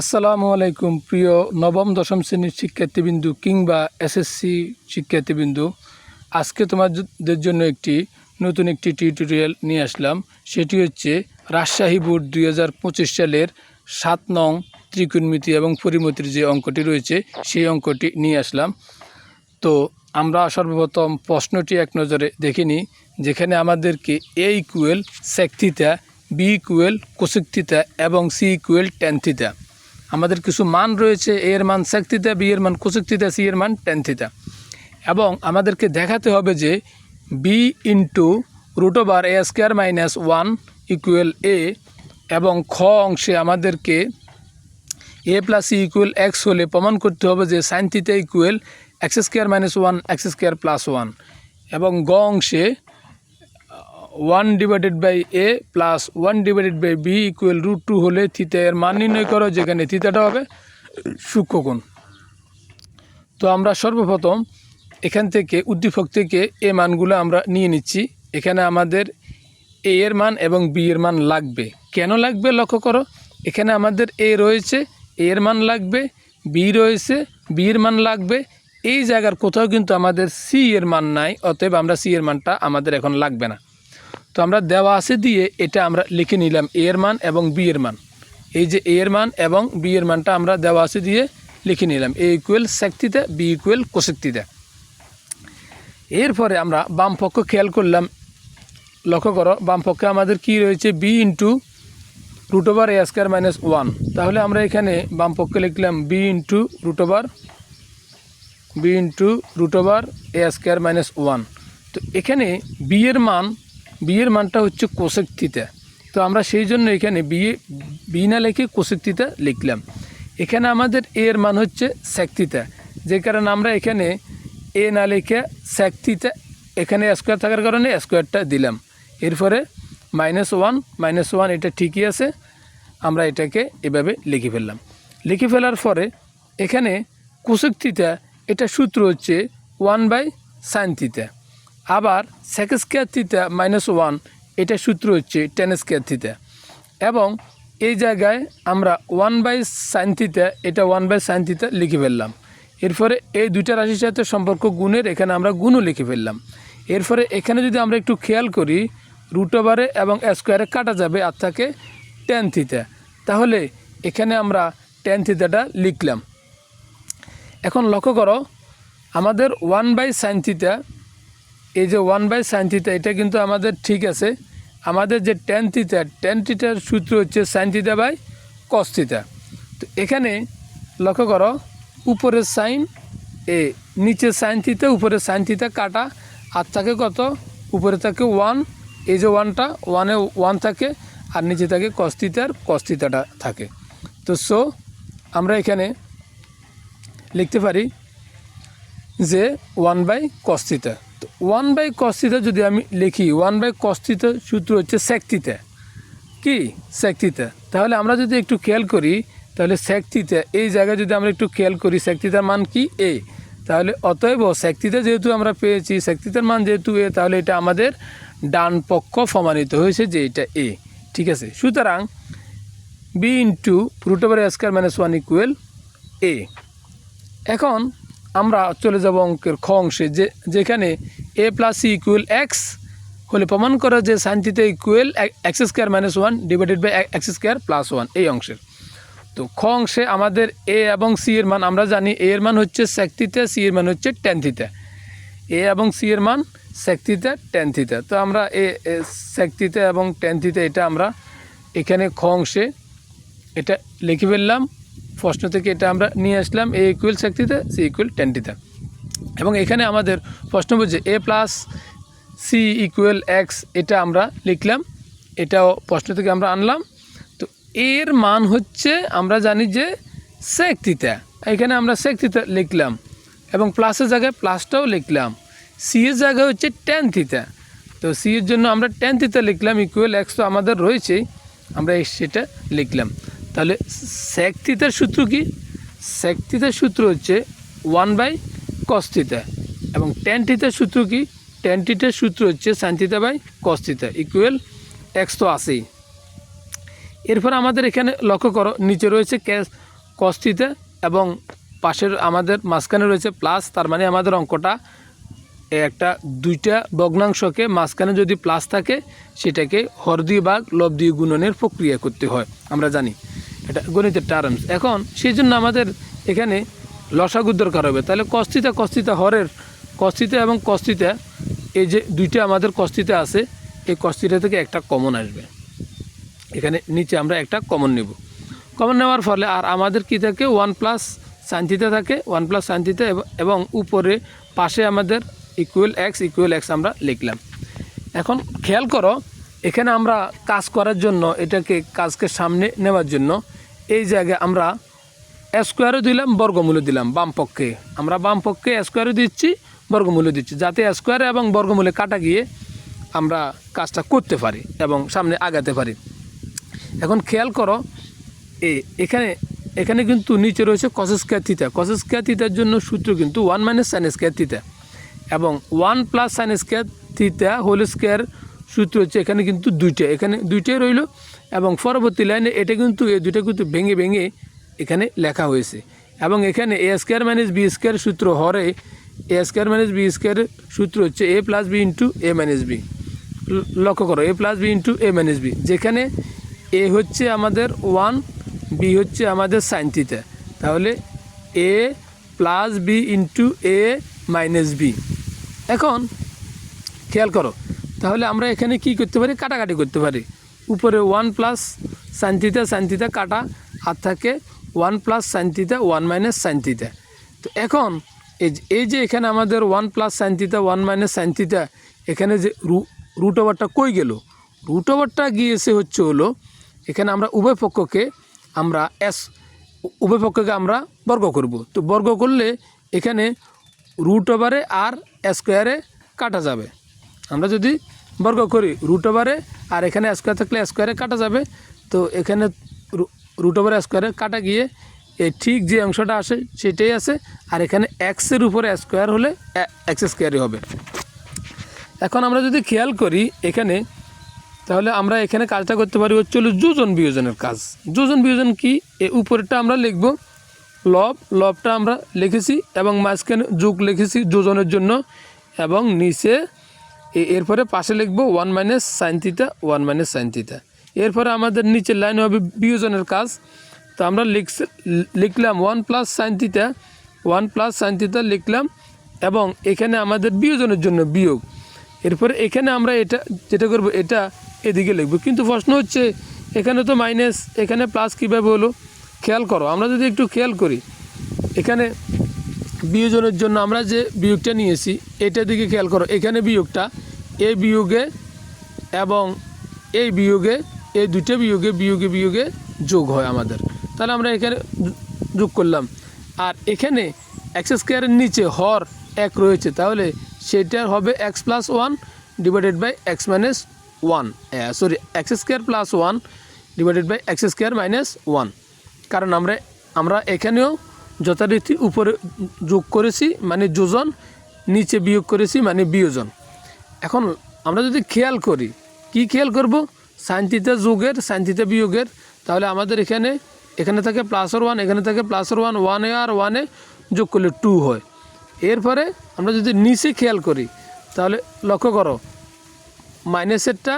আসসালামু আলাইকুম, প্রিয় নবম, দশম শ্রেণির শিক্ষার্থীবৃন্দু কিংবা এসএসসি শিক্ষার্থীবৃন্দু। আজকে তোমাদের জন্য একটি নতুন একটি টিউটোরিয়াল নিয়ে আসলাম। সেটি হচ্ছে রাজশাহী বোর্ড দু হাজার পঁচিশ সালের সাত নং ত্রিকোণমিতি এবং পরিমিতির যে অঙ্কটি রয়েছে, সেই অঙ্কটি নিয়ে আসলাম। তো আমরা সর্বপ্রথম প্রশ্নটি এক নজরে দেখে নিই। যেখানে আমাদেরকে A equal sec theta B equal cosec theta এবং সি ইকুয়েল টেনথিতা আমাদের কিছু মান রয়েছে এর মান সেকথিতা বি এর মান কোসিকথিতা সি এর মান টেনথিতা এবং আমাদেরকে দেখাতে হবে যে B into root over A square minus one equal A এবং খ অংশে আমাদেরকে এ প্লাস ইকুয়েল এক্স হলে প্রমাণ করতে হবে যে sine theta equal X square minus one X square plus one এবং গ অংশে one divided by A plus one divided by B equal root two হলে থিতা এর মান নির্ণয় করো, যেখানে থিতাটা হবে সূক্ষ্মকোণ তো আমরা সর্বপ্রথম এখান থেকে উদ্দীপক থেকে এ মানগুলো আমরা নিয়ে নিচ্ছি। এখানে আমাদের এ এর মান এবং বি এর মান লাগবে। কেন লাগবে লক্ষ্য করো, এখানে আমাদের এ রয়েছে এ এর মান লাগবে বি রয়েছে বি এর মান লাগবে। এই জায়গার কোথাও কিন্তু আমাদের সি এর মান নাই, অতএব আমরা সি এর মানটা আমাদের এখন লাগবে না। তো আমরা দেওয়া আছে দিয়ে এটা আমরা লিখে নিলাম এ এর মান এবং বি এর মান। এই যে এ এর মান এবং বি এর মানটা আমরা দেওয়া আছে দিয়ে লিখে নিলাম। A equal sec theta B equal cosec theta এরপরে আমরা বাম পক্ষ খেয়াল করলাম। লক্ষ্য করো, বাম পক্ষে আমাদের কি রয়েছে? B into root over A square minus one তাহলে আমরা এখানে বাম পক্ষে লিখলাম B into root over B into root over A square minus one তো এখানে বি এর মান বি এর মানটা হচ্ছে কোশেক থিতা তো আমরা সেই জন্য এখানে বিয়ে, বি না লিখে কোশেক থিতা লিখলাম। এখানে আমাদের এর মান হচ্ছে থিতা যে কারণে আমরা এখানে এ না লিখে থিতা এখানে স্কোয়ার থাকার কারণে স্কোয়ারটা দিলাম। এরপরে মাইনাস ওয়ান মাইনাস ওয়ান এটা ঠিকই আছে। আমরা এটাকে এভাবে লিখে ফেললাম। লিখে ফেলার পরে এখানে কোশেক থিতা এটা সূত্র হচ্ছে ওয়ান বাই সাইন আবার sec square theta minus one এটা সূত্র হচ্ছে টেন স্কোয়ার থিতা এবং এই জায়গায় আমরা ওয়ান বাই সাইন থিতা এটা ওয়ান বাই সাইন থিতা লিখে ফেললাম। এরপরে এই দুইটা রাশির সাথে সম্পর্ক গুণের, এখানে আমরা গুণও লিখে ফেললাম। এরপরে এখানে যদি আমরা একটু খেয়াল করি রুট ওভারে এবং স্কোয়ারে কাটা যাবে আর থাকে টেন থিতা তাহলে এখানে আমরা টেন থিতাটা লিখলাম। এখন লক্ষ্য করো, আমাদের ওয়ান বাই সাইন থিতা এই যে ওয়ান বাই সাইন থিতা এটা কিন্তু আমাদের ঠিক আছে। আমাদের যে টেন থিতা টেন থিতার সূত্র হচ্ছে সাইন থিতা বাই কস থিতা তো এখানে লক্ষ্য করো উপরে সাইন এ নিচে সাইন থিতা উপরে সাইন থিতা কাটা। আর থাকে কত? উপরে থাকে ওয়ান এই যে ওয়ানটা ওয়ানে ওয়ান থাকে, আর নিচে থাকে কস্তিতার কস্তিতাটা থাকে। তো সো আমরা এখানে লিখতে পারি যে ওয়ান বাই কস্তিতা তো ওয়ান বাই কস্তিতা যদি আমি লিখি, ওয়ান বাই কস্তিতা সূত্র হচ্ছে সেক্তিতে কি? সেক্তিতে তাহলে আমরা যদি একটু খেয়াল করি, তাহলে সেক্তিতে এই জায়গায় যদি আমরা একটু খেয়াল করি সেক্তিতার মান কি? এ। তাহলে অতএব সেক্তিতে যেহেতু আমরা পেয়েছি সেক্তিতার মান যেহেতু এ, তাহলে এটা আমাদের ডান পক্ষ প্রমাণিত হয়েছে যে এটা এ। ঠিক আছে? সুতরাং B into root over square minus one equal A. এখন আমরা চলে যাব অঙ্কের খ অংশে। যে, যেখানে A plus C equal X হলে প্রমাণ করা যে sine theta equal X square minus one divided by X square plus one এই অংশের। তো খ অংশে আমাদের এ এবং সি এর মান, আমরা জানি এ এর মান হচ্ছে সেকথিতে সি এর মান হচ্ছে টেন এ এবং সি এর মান সেকথিতে টেন থিতা তো আমরা এ সেকথিতে এবং টেন এটা আমরা এখানে খ অংশে এটা লিখে ফেললাম। প্রশ্ন থেকে এটা আমরা নিয়ে আসলাম A equal sec theta C equal tan theta এবং এখানে আমাদের প্রশ্ন বলছে A plus C equal X এটা আমরা লিখলাম, এটাও প্রশ্ন থেকে আমরা আনলাম। তো এর মান হচ্ছে, আমরা জানি যে সেক থিতা এখানে আমরা সেক থিতা লিখলাম। এবং প্লাসের জায়গায় প্লাসটাও লিখলাম। সি এর জায়গায় হচ্ছে টেন থিতা তো সি এর জন্য আমরা টেন থিতা লিখলাম ইকুয়েল এক্স তো আমাদের রয়েছেই, আমরা সেটা লিখলাম। তাহলে সেক থিতার সূত্র কি? সেক থিতার সূত্র হচ্ছে ওয়ান বাই কস থিতা এবং টেন থিতার সূত্র কি? টেন থিতার সূত্র হচ্ছে sine by cos theta equal X তো আসেই এরপর আমাদের এখানে লক্ষ্য করো, নিচে রয়েছে ক্যাশ কস্তিতে এবং পাশের আমাদের মাঝখানে রয়েছে প্লাস তার মানে আমাদের অঙ্কটা একটা দুইটা ভগ্নাংশকে মাঝখানে যদি প্লাস থাকে, সেটাকে হর দিয়ে ভাগ লব দিয়ে গুণনের প্রক্রিয়া করতে হয়। আমরা জানি। এটা গণিতের টার্মস এখন সেই জন্য আমাদের এখানে লসাগুর দরকার হবে। তাহলে কস্তিতা কস্তিতা হরের কস্তিতা এবং কস্তিতা এই যে দুইটা আমাদের কস্তিতে আছে, এই কস্তিটা থেকে একটা কমন আসবে। এখানে নিচে আমরা একটা কমন নেব। কমন নেওয়ার ফলে আর আমাদের কি থাকে? ওয়ান প্লাস সাইনথিতা থাকে। ওয়ান প্লাস সাইনথিতা এবং উপরে পাশে আমাদের ইকুয়াল এক্স ইকুয়াল এক্স আমরা লিখলাম। এখন খেয়াল করো, এখানে আমরা কাজ করার জন্য এটাকে কাজকে সামনে নেওয়ার জন্য এই জায়গায় আমরা স্কোয়ারও দিলাম বর্গমূল্য দিলাম বাম পক্ষে। আমরা বাম পক্ষে স্কোয়ারও দিচ্ছি বর্গমূল্য দিচ্ছি, যাতে স্কোয়ার এবং বর্গমূল্যে কাটা গিয়ে আমরা কাজটা করতে পারি এবং সামনে আগাতে পারি। এখন খেয়াল করো, এ, এখানে এখানে কিন্তু নিচে রয়েছে কসেস স্কোয়ার থিতা কসেস স্কোয়ার থিতার জন্য সূত্র কিন্তু one minus sine square theta এবং one plus sine square theta whole square সূত্র হচ্ছে এখানে কিন্তু দুইটা। এখানে দুইটাই রইল। এবং পরবর্তী লাইনে এটা কিন্তু এই দুটো কিন্তু ভেঙে ভেঙে এখানে লেখা হয়েছে। এবং এখানে A square minus B square সূত্র হরে, A square minus B square সূত্র হচ্ছে A plus B into A minus B. লক্ষ্য করো, A plus B into A minus B. যেখানে এ হচ্ছে আমাদের ওয়ান, বি হচ্ছে আমাদের সাইন থিতা তাহলে A plus B into A minus B. এখন খেয়াল করো, তাহলে আমরা এখানে কি করতে পারি? কাটাকাটি করতে পারি। উপরে ওয়ান প্লাস সাইনথিতা সাইনথিতা কাটা আর থাকে one plus sine theta one minus sine theta তো এখন এই যে- এখানে আমাদের one plus sine theta one minus sine theta এখানে যে রুট ওভারটা কই গেল? রুট ওভারটা গিয়েছে হচ্ছে হলো, এখানে আমরা উভয় পক্ষকে আমরা এস উভয় পক্ষকে আমরা বর্গ করব। তো বর্গ করলে এখানে রুট ওভারে আর স্কোয়ারে কাটা যাবে। আমরা যদি বর্গ করি রুট ওভারে আর এখানে স্কোয়ার থাকলে স্কোয়ারে কাটা যাবে। তো এখানে রুট ওভারে স্কোয়ারে কাটা গিয়ে এই ঠিক যে অংশটা আসে সেটাই আছে, আর এখানে এক্সের উপরে স্কোয়ার হলে এক্স স্কোয়ারই হবে। এখন আমরা যদি খেয়াল করি এখানে, তাহলে আমরা এখানে কাজটা করতে পারি হচ্ছে হলো যোজন বিয়োজনের কাজ। যোজন বিয়োজন কি? এ উপরেরটা আমরা লিখব লব, লবটা আমরা লিখেছি এবং মাঝখানে যোগ লিখেছি যোজনের জন্য এবং নিচে এরপরে পাশে লিখব one minus sine theta one minus sine theta এরপরে আমাদের নিচের লাইন হবে বিয়োজনের কাজ। তো আমরা লিখছে, লিখলাম one plus sine theta one plus sine theta লিখলাম এবং এখানে আমাদের বিয়োজনের জন্য বিয়োগ। এরপরে এখানে আমরা এটা, যেটা করব, এটা এদিকে লিখব। কিন্তু প্রশ্ন হচ্ছে, এখানে তো মাইনাস এখানে প্লাস কীভাবে হলো? খেয়াল করো, আমরা যদি একটু খেয়াল করি, এখানে বিয়োজনের জন্য আমরা যে বিয়োগটা নিয়েছি এটা দিকে খেয়াল করো, এখানে বিয়োগটা এই বিয়োগে এবং এই বিয়োগে এই দুটো বিয়োগে বিয়োগে বিয়োগে যোগ হয় আমাদের। তাহলে আমরা এখানে যোগ করলাম। আর এখানে এক্স স্কোয়ারের নিচে হর এক রয়েছে, তাহলে সেটার হবে X plus one divided by X minus one sorry X square plus one divided by X square minus one কারণ আমরা আমরা এখানেও যথারীতি উপরে যোগ করেছি মানে যোজন, নিচে বিয়োগ করেছি মানে বিয়োজন। এখন আমরা যদি খেয়াল করি, কি খেয়াল করব? সাইনথিতা যোগের সাইনথিতা বিয়োগের। তাহলে আমাদের এখানে এখানে থাকে প্লাসর ওয়ান এখানে থাকে প্লাসর ওয়ান ওয়ানে আর ওয়ানে যোগ করলে টু হয়। এরপরে আমরা যদি নিচে খেয়াল করি, তাহলে লক্ষ্য করো মাইনাসেরটা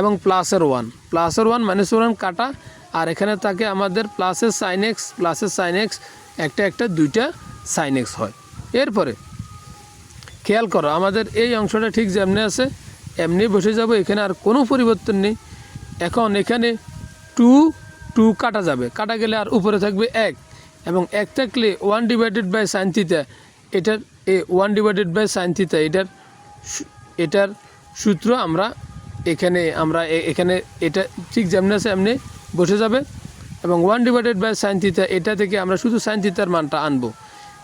এবং প্লাসের ওয়ান প্লাসের ওয়ান মাইনাসের ওয়ান কাটা, আর এখানে থাকে আমাদের প্লাসের সাইন এক্স প্লাসের সাইন এক্স একটা একটা দুইটা সাইন এক্স হয়। এরপরে খেয়াল করো, আমাদের এই অংশটা ঠিক যেমনি আছে, এমনি বসে যাব, এখানে আর কোনো পরিবর্তন নেই। এখন এখানে টু টু কাটা যাবে। কাটা গেলে আর উপরে থাকবে এক। এবং এক থাকলে one divided by sine theta এটার এ one divided by sine theta এটার এটার সূত্র আমরা এখানে আমরা এখানে এটা ঠিক যেমনি আছে, এমনি বসে যাবে। এবং one divided by sine theta এটা থেকে আমরা শুধু সাইন থিতার মানটা আনব।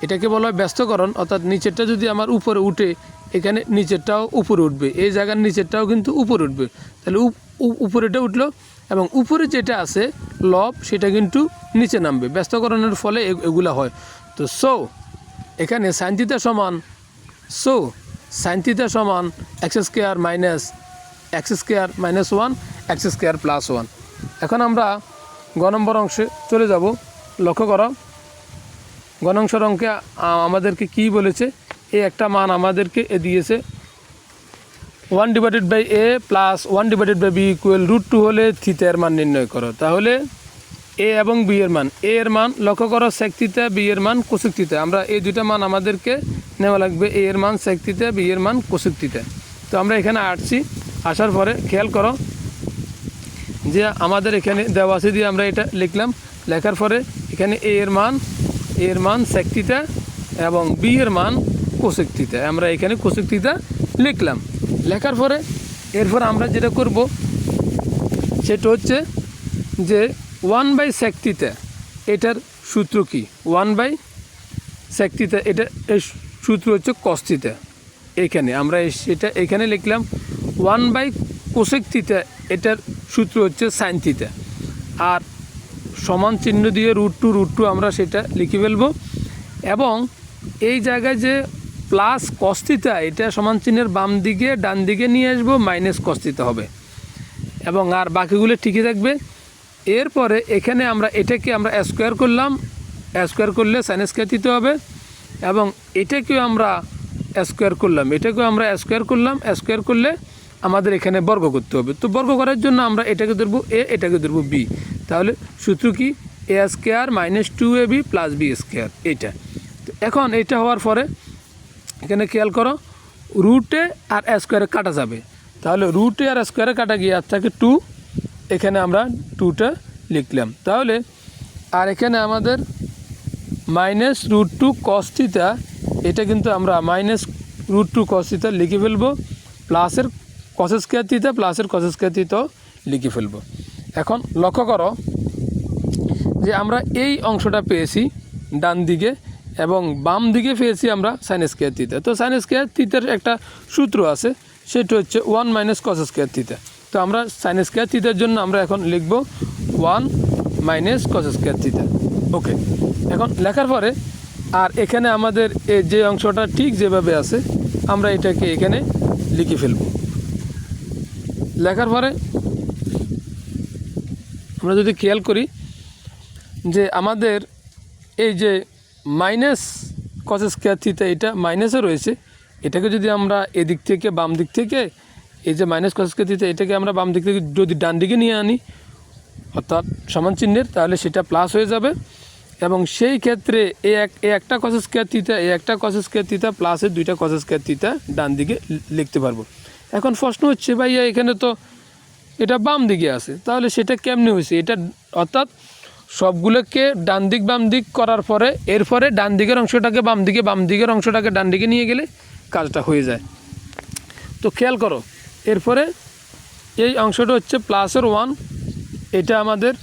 এটাকে বলা হয় ব্যস্তকরণ, অর্থাৎ নিচেরটা যদি আমার উপরে উঠে, এখানে নিচেরটাও উপরে উঠবে। এই জায়গার নিচেরটাও কিন্তু উপরে উঠবে। তাহলে উপ- উপ- উপরেটা উঠল এবং উপরে যেটা আছে, লব, সেটা কিন্তু নিচে নামবে। ব্যস্তকরণের ফলে এগুলা হয়। তো সো, এখানে সাইনথিতা সমান, সো সাইনথিতা সমান X square minus X square minus one X square plus one এখন আমরা গ নম্বর অংশে চলে যাব। লক্ষ্য করো গ নম্বর অঙ্কে আমাদেরকে কি বলেছে? এ একটা মান আমাদেরকে এ দিয়েছে। One divided by A plus one divided by B equal root two হলে থিতার মান নির্ণয় করো। তাহলে এ এবং বি এর মান। এ এর মান লক্ষ্য করো সেক বি এর মান কোসেক থিতা আমরা এই দুইটা মান আমাদেরকে নেওয়া লাগবে। এ এর মান সেক বি এর মান কোসেক থিতা তো আমরা এখানে আসছি। আসার পরে খেয়াল করো যে আমাদের এখানে দেওয়া আছে দিয়ে আমরা এটা লিখলাম। লেখার পরে এখানে এ এর মান এর মান সেক থিতা এবং বি এর মান থিতা আমরা এখানে থিতা লিখলাম। লেখার পরে এরপর আমরা যেটা করব, সেটা হচ্ছে যে ওয়ান বাই সেকটিতে এটার সূত্র কি? ওয়ান বাই সেকটিতে এটা, এর সূত্র হচ্ছে কস্তিতে এখানে আমরা সেটা এখানে লিখলাম ওয়ান বাই কোসেকটিতে এটার সূত্র হচ্ছে সাইনটিতে আর সমান চিহ্ন দিয়ে রুট টু রুট টু আমরা সেটা লিখে ফেলব। এবং এই জায়গায় যে প্লাস কস্তিতা এটা সমান চিহ্নের বাম দিকে, ডান দিকে নিয়ে আসব মাইনাস কস্তিতা হবে। এবং আর বাকিগুলো ঠিকই থাকবে। এরপরে এখানে আমরা এটাকে আমরা স্কোয়ার করলাম। স্কোয়ার করলে সাইন দিতে হবে। এবং এটাকেও আমরা স্কোয়ার করলাম। এটাকেও আমরা স্কোয়ার করলাম। স্কোয়ার করলে আমাদের এখানে বর্গ করতে হবে। তো বর্গ করার জন্য আমরা এটাকে ধরবো এ, এটাকে ধরবো বি। তাহলে সূত্র কি? A square minus two A B plus B square, এইটা। তো এখন এটা হওয়ার পরে এখানে খেয়াল করো, রুটে আর স্কোয়ারে কাটা যাবে। তাহলে রুটে আর স্কোয়ারে কাটা গিয়ে আর থাকে টু, এখানে আমরা টুটা লিখলাম। তাহলে আর এখানে আমাদের মাইনাস রুট টু কস্তিতা এটা কিন্তু আমরা মাইনাস রুট টু কস্তিতা লিখে ফেলব, প্লাসের কসেস কেয়াতিতা প্লাসের কসেস কেয়াতিতাও লিখে ফেলব। এখন লক্ষ্য করো যে আমরা এই অংশটা পেয়েছি ডান দিকে এবং বাম দিকে পেয়েছি আমরা সাইন স্কোয়ার থিতা তো সাইন স্কোয়ার থিতার একটা সূত্র আছে, সেটা হচ্ছে one minus cos square theta তো আমরা সাইন স্কোয়ার থিতার জন্য আমরা এখন লিখব one minus cos square theta okay এখন লেখার পরে আর এখানে আমাদের যে অংশটা ঠিক যেভাবে আছে, আমরা এটাকে এখানে লিখে ফেলব। লেখার পরে আমরা যদি খেয়াল করি যে আমাদের এই যে মাইনাস কস স্কোয়ার থিতা এটা মাইনাসে রয়েছে, এটাকে যদি আমরা এদিক থেকে বাম দিক থেকে, এই যে মাইনাস কস স্কোয়ার থিতা এটাকে আমরা বাম দিক থেকে যদি ডান দিকে নিয়ে আনি, অর্থাৎ সমান চিহ্নের, তাহলে সেটা প্লাস হয়ে যাবে। এবং সেই ক্ষেত্রে এ এক, এ একটা কস স্কোয়ার থিতা এ একটা কস স্কোয়ার থিতা প্লাসের দুইটা কস স্কোয়ার থিতা ডান দিকে লিখতে পারব। এখন প্রশ্ন হচ্ছে, ভাইয়া, এখানে তো এটা বাম দিকে আছে, তাহলে সেটা কেমনে হয়েছে? এটা অর্থাৎ সবগুলোকে ডান দিক, বাম দিক করার পরে, এরপরে ডান দিকের অংশটাকে বাম দিকে, বাম দিকের অংশটাকে ডান দিকে নিয়ে গেলে কাজটা হয়ে যায়। তো খেয়াল করো, এরপরে এই অংশটা হচ্ছে প্লাসের ওয়ান এটা আমাদের,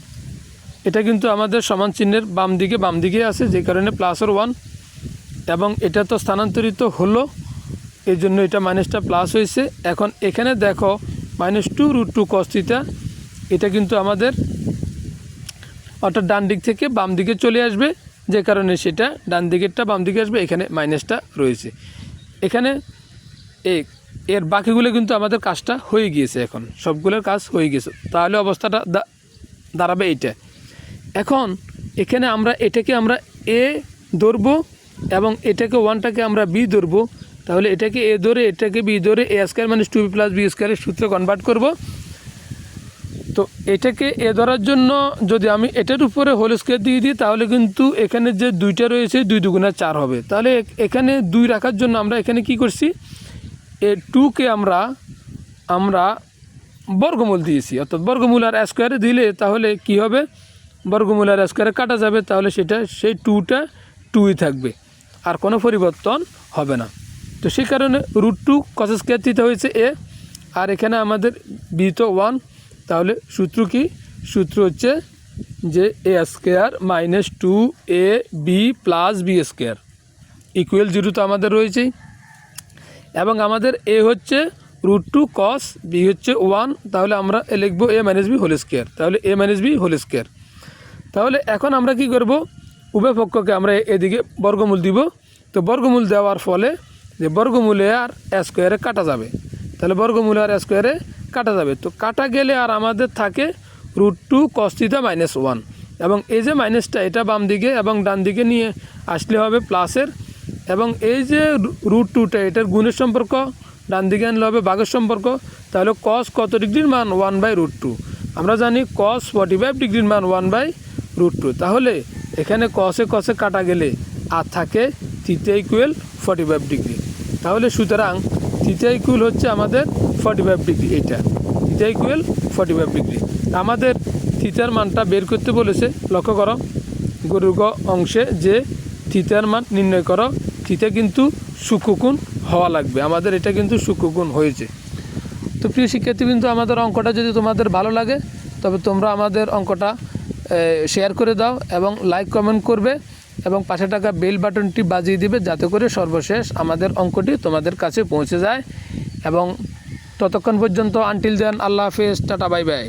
এটা কিন্তু আমাদের সমান চিহ্নের বাম দিকে বাম দিকে আছে, যে কারণে প্লাসের ওয়ান এবং এটা তো স্থানান্তরিত হলো এই জন্য এটা মাইনাসটা প্লাস হয়েছে। এখন এখানে দেখো minus two root two cos theta এটা কিন্তু আমাদের অর্থাৎ ডান দিক থেকে বাম দিকে চলে আসবে, যে কারণে সেটা ডান দিকেরটা বাম দিকে আসবে, এখানে মাইনাসটা রয়েছে। এখানে এই এর বাকিগুলো কিন্তু আমাদের কাজটা হয়ে গিয়েছে এখন, সবগুলোর কাজ হয়ে গেছে তাহলে অবস্থাটা দাঁড়াবে এইটা। এখন এখানে আমরা এটাকে আমরা এ ধরবো এবং এটাকে ওয়ানটাকে আমরা বি ধরবো। তাহলে এটাকে এ ধরে, এটাকে বি ধরে, এ স্কোয়ার মানে টু বি প্লাস বি স্কোয়ারের সূত্রে কনভার্ট করব। তো এটাকে এ ধরার জন্য যদি আমি এটার উপরে হোল স্কোয়ার দিয়ে দিই, তাহলে কিন্তু এখানে যে দুইটা রয়েছে, দুই দুগুণা চার হবে। তাহলে এখানে দুই রাখার জন্য আমরা এখানে কি করছি? এ টুকে আমরা আমরা বর্গমূল দিয়েছি। অর্থাৎ বর্গমূল আর স্কোয়ারে দিলে তাহলে কি হবে? বর্গমূল আর স্কোয়ারে কাটা যাবে, তাহলে সেটা, সেই টুটা টুই থাকবে। আর কোনো পরিবর্তন হবে না। তো সেই কারণে রুট টু কস স্কোয়ার দিতে হয়েছে এ আর এখানে আমাদের বি তো ওয়ান তাহলে সূত্র কি? সূত্র হচ্ছে যে A square minus two A B plus B square equal zero তো আমাদের রয়েছেই। এবং আমাদের এ হচ্ছে রুট টু কস বি হচ্ছে ওয়ান তাহলে আমরা এ লিখব A minus B whole square তাহলে A minus B whole square তাহলে এখন আমরা কি করব? উভয় পক্ষকে আমরা এদিকে বর্গমূল দিব। তো বর্গমূল দেওয়ার ফলে যে বর্গমূলে আর স্কোয়ারে কাটা যাবে। তাহলে বর্গমূলে আর স্কোয়ারে কাটা যাবে। তো কাটা গেলে আর আমাদের থাকে root two cos theta minus one এবং এই যে মাইনাসটা এটা বাম দিকে এবং ডান দিকে নিয়ে আসলে হবে প্লাসের এবং এই যে রুট টুটা এটার গুণের সম্পর্ক, ডান দিকে আনলে হবে বাঘের সম্পর্ক। তাহলে কস কত ডিগ্রির মান? ওয়ান বাই রুট টু আমরা জানি কস ফর্টি ফাইভ ডিগ্রির মান ওয়ান বাই রুট টু তাহলে এখানে কসে কসে কাটা গেলে আর থাকে তৃতীয় ইকুয়েল ফর্টি ফাইভ ডিগ্রি তাহলে সুতরাং তৃতীয় ইকুয়েল হচ্ছে আমাদের ফর্টি ফাইভ ডিগ্রি এইটা তৃতীয় ইকুয়েল ফর্টি ফাইভ ডিগ্রি আমাদের থিতার মানটা বের করতে বলেছে, লক্ষ্য করো গরুর অংশে যে থিতার মান নির্ণয় করো থিতা কিন্তু সুকুকুন হওয়া লাগবে। আমাদের এটা কিন্তু সুকুকুন হয়েছে। তো প্রিয় শিক্ষার্থী কিন্তু আমাদের অঙ্কটা যদি তোমাদের ভালো লাগে, তবে তোমরা আমাদের অঙ্কটা শেয়ার করে দাও এবং লাইক কমেন্ট করবে। এবং পাশে টাকা বেল বাটনটি বাজিয়ে দিবে যাতে করে সর্বশেষ আমাদের অঙ্কটি তোমাদের কাছে পৌঁছে যায়। এবং ততক্ষণ পর্যন্ত আনটিল দেন আল্লাহ হাফেজ, টাটা বাই বাই